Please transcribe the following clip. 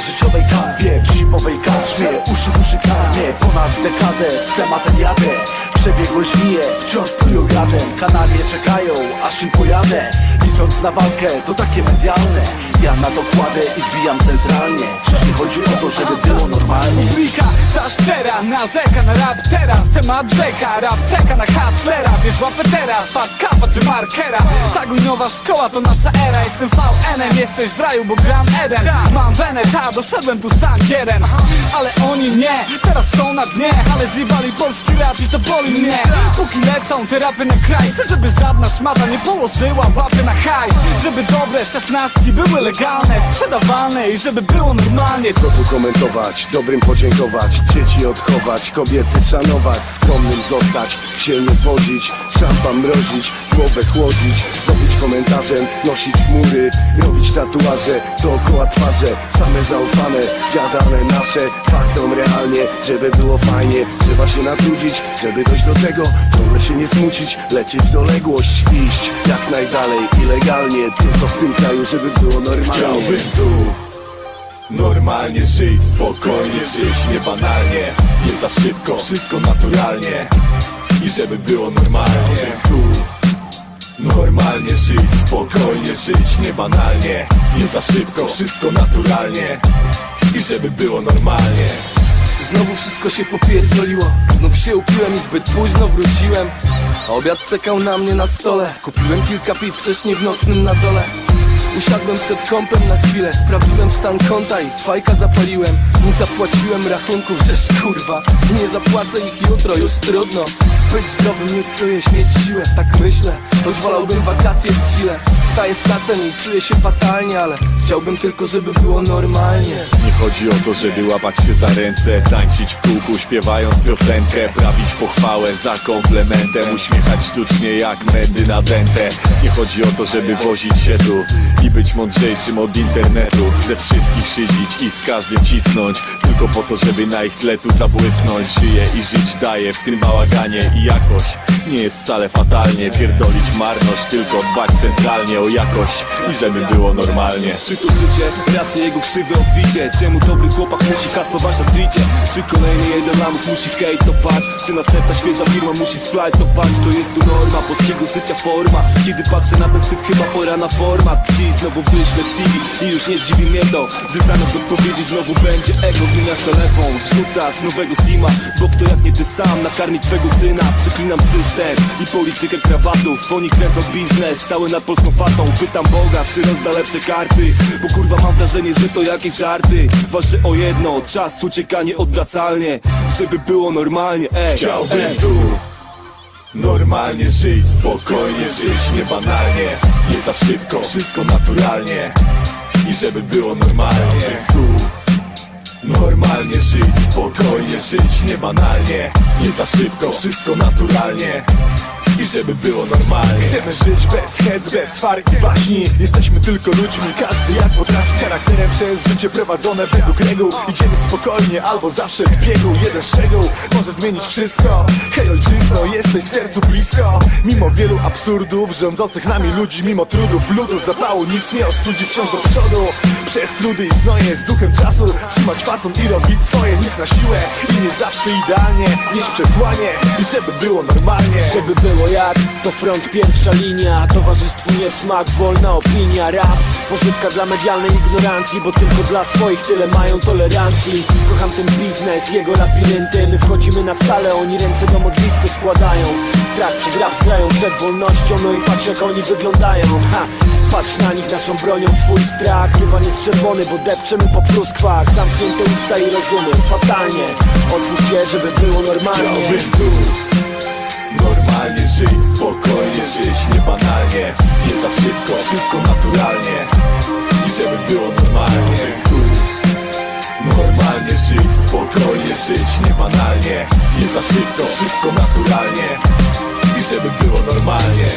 życiowej kanwie W zimowej karczmie, uszy duszy karmię Ponad dekadę z tematem jadę. Przebiegłe żmije, wciąż plują jadem. Kanarie czekają, aż im pojadę Licząc na walkę, to takie medialne. Ja na to kładę i wbijam centralnie. Czyż nie chodzi o to, żeby było normalnie? Publika, ta szczera, narzeka na rap teraz. Temat rzeka, rap czeka na hustlera. Bierz łapę teraz, fat kapa czy markera. Ta gujnowa szkoła to nasza era. Jestem VN-em, jesteś w raju, bo gram Eden. Mam wenę, doszedłem tu sam jeden. Ale oni nie, teraz są na dnie. Ale zjebali polski rap i to boli mnie. Póki lecą te rapy na kraj Chcę, żeby żadna szmata nie położyła łapy na Żeby dobre szesnastki były legalne Sprzedawalne i żeby było normalnie. Co tu komentować, dobrym podziękować Dzieci odchować, kobiety szanować Skromnym zostać, się nie wodzić mrozić, głowę chłodzić Robić komentarzem, nosić chmury Robić tatuaże, dookoła twarze Same zaufane, gadane nasze Faktom realnie, żeby było fajnie Trzeba się natrudzić, żeby dojść do tego Ciągle się nie smucić, lecieć doległość Iść jak najdalej i legalnie Tylko w tym kraju, żeby było normalnie. Chciałbym tu Normalnie żyć, spokojnie żyć, nie banalnie Nie za szybko, wszystko naturalnie I żeby było normalnie. Tu Normalnie żyć, spokojnie żyć, nie banalnie Nie za szybko, wszystko naturalnie I żeby było normalnie Znowu wszystko się popierdoliło. Znów się upiłem i zbyt późno wróciłem. A obiad czekał na mnie na stole. Kupiłem kilka piw wcześniej w nocnym na dole. Usiadłem przed kąpem na chwilę. Sprawdziłem stan konta i fajka zapaliłem. Nie zapłaciłem rachunków, żeż kurwa. Nie zapłacę ich jutro, już trudno. Być zdrowym nie czujesz mieć siłę. Tak myślę, choć wolałbym wakacje w Chile Wstaję z i czuję się fatalnie Ale chciałbym tylko, żeby było normalnie. Nie chodzi o to, żeby łapać się za ręce Tańczyć w kółku, śpiewając piosenkę Prawić pochwałę za komplementem Uśmiechać sztucznie jak mędy na dętę Nie chodzi o to, żeby wozić się tu I być mądrzejszym od internetu Ze wszystkich szydzić i z każdym cisnąć Tylko po to, żeby na ich tle tu zabłysnąć. Żyję i żyć daję w tym bałaganie I jakoś nie jest wcale fatalnie Pierdolić marność, tylko dbać centralnie o jakość I żeby było normalnie Czy to życie, raczej jego krzywe odbicie. Czemu dobry chłopak musi kasnować na stricie Czy kolejny jeden lamus musi hejtować? Czy następna świeża firma musi splajtować? To jest tu norma, polskiego życia forma. Kiedy patrzę na ten syf, chyba pora na format. Dziś znowu wyślę CV i już nie zdziwi mnie to Że zamiast odpowiedzi znowu będzie ego Zmieniasz telefon, wrzucasz nowego sima Bo kto jak nie ty sam nakarmi twego syna. Przeklinam system i politykę krawatów. Oni kręcą biznes, cały nad polską fatą. Pytam Boga, czy rozda lepsze karty Bo kurwa mam wrażenie, że to jakieś żarty. Walczę o jedno, czas ucieka nieodwracalnie Żeby było normalnie, ej, Chciałbym ej. tu Normalnie żyć, spokojnie żyć, niebanalnie Nie za szybko, wszystko naturalnie. I żeby było normalnie. Tu Normalnie żyć, spokojnie żyć, niebanalnie Nie za szybko, wszystko naturalnie I żeby było normalnie. Chcemy żyć bez hec, bez far i waśni Jesteśmy tylko ludźmi, każdy jak potrafi. Z charakterem przez życie prowadzone według reguł. Idziemy spokojnie, albo zawsze w biegu. Jeden szczegół może zmienić wszystko. Hej ojczyzno, jesteś w sercu blisko. Mimo wielu absurdów rządzących nami ludzi Mimo trudów ludu, zapału nic nie ostudzi Wciąż do przodu, przez trudy i znoje Z duchem czasu, trzymać fason i robić swoje Nic na siłę. I nie zawsze idealnie Nieść przesłanie. I żeby było normalnie. Żeby było jak, to front pierwsza linia Towarzystwu nie smak, wolna opinia Rap, pożywka dla medialnej ignorancji Bo tylko dla swoich tyle mają tolerancji. Kocham ten biznes, jego labirynty My wchodzimy na salę, oni ręce do modlitwy składają. Strach przed rap zgrają przed wolnością No i patrz jak oni wyglądają. Ha, Patrz na nich naszą bronią, twój strach. Dywan jest czerwony, bo depczemy po pluskwach Zamknięte usta i rozumy, fatalnie. Otwórz je, żeby było Normalnie żyć, spokojnie żyć, niebanalnie. Nie za szybko, wszystko naturalnie. I żeby było normalnie. Normalnie żyć, spokojnie żyć, niebanalnie. Nie za szybko, wszystko naturalnie. I żeby było normalnie